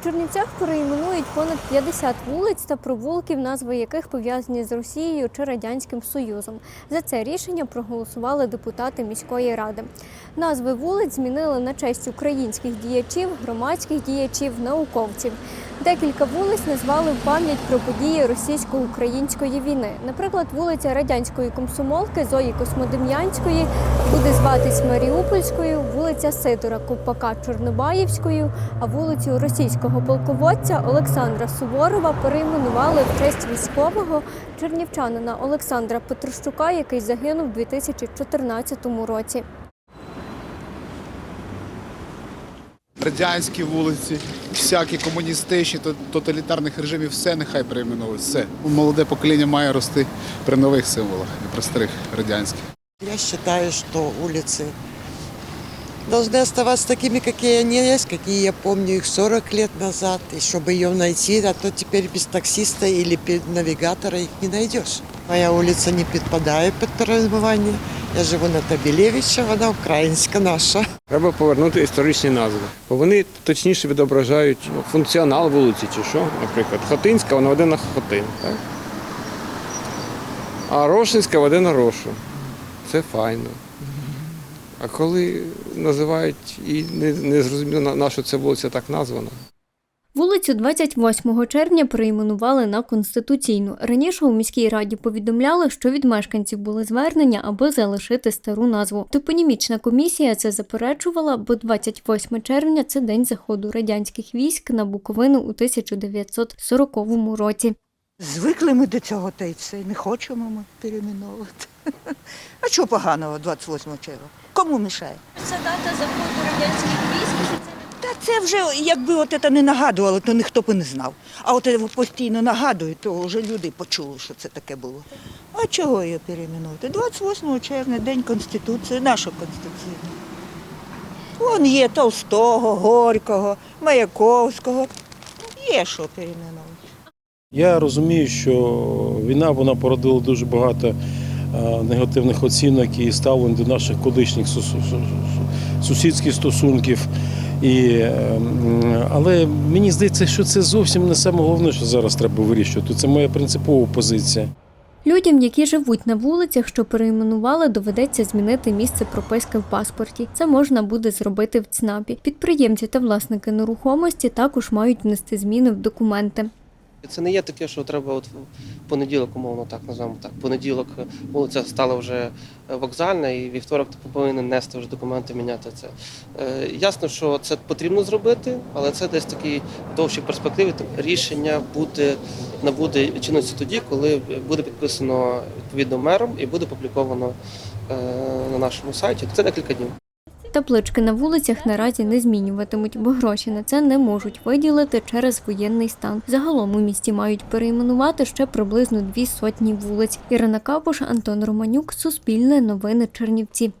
У Чернівцях перейменують понад 50 вулиць та провулків, назви яких пов'язані з Росією чи Радянським Союзом. За це рішення проголосували депутати міської ради. Назви вулиць змінили на честь українських діячів, громадських діячів, науковців. Декілька вулиць назвали в пам'ять про події російсько-української війни. Наприклад, вулиця радянської комсомолки Зої Космодем'янської буде зватись Маріупольською, вулиця Сидора Копака Чорнобаївською, а вулицю російського полководця Олександра Суворова перейменували в честь військового чернівчанина Олександра Петрощука, який загинув у 2014 році. радянські вулиці, всякі комуністичні, то- тоталітарних режимів, все нехай перейменовують. Все. Молоде покоління має рости при нових символах, не при старих радянських. Я считаю, что улицы должны оставаться такими, какие они есть, какие я помню их 40 лет назад. И чтобы ее найти, а то теперь без таксиста или без навигатора их не найдешь. Моя улица не підпадає під перейменування. Я живу на Табілєвича, вона українська наша. Треба повернути історичні назви, бо вони точніше відображають функціонал вулиці чи що. Наприклад, Хотинська вона веде на Хотин, так? а Рошинська веде на Рошу. Це файно. А коли називають і не, не зрозуміло, на що ця вулиця так названа. Вулицю 28 червня перейменували на Конституційну. Раніше у міській раді повідомляли, що від мешканців були звернення, аби залишити стару назву. Топонімічна комісія це заперечувала, бо 28 червня це день заходу радянських військ на Буковину у 1940 році. Звикли ми до цього та й все. Не хочемо ми перейменовувати. А чого поганого 28 червня? Кому мішає? Це дата заходу радянських це вже, якби от це не нагадувало, то ніхто б не знав. А от постійно нагадують, то вже люди почули, що це таке було. А чого її перейменувати? 28 червня, День Конституції, наша Конституція. Вон є Толстого, Горького, Маяковського. Є що перейменувати. Я розумію, що війна вона породила дуже багато негативних оцінок і ставлень до наших колишніх сус- сус- сус- сусідських стосунків. І, е, але мені здається, що це зовсім не саме головне, що зараз треба вирішувати. Це моя принципова позиція. Людям, які живуть на вулицях, що перейменували, доведеться змінити місце прописки в паспорті. Це можна буде зробити в ЦНАПі. Підприємці та власники нерухомості також мають внести зміни в документи. Це не є таке, що треба от понеділок, умовно так називаємо так. Понеділок вулиця стала вже вокзальна, і вівторок ти повинен нести вже документи, міняти це. Е, ясно, що це потрібно зробити, але це десь такий довші перспективи. Рішення буде набуде чинності тоді, коли буде підписано відповідно мером і буде опубліковано е, на нашому сайті. Це декілька днів. Таблички на вулицях наразі не змінюватимуть, бо гроші на це не можуть виділити через воєнний стан. Загалом у місті мають перейменувати ще приблизно дві сотні вулиць. Ірина Капуш, Антон Романюк, Суспільне новини Чернівці.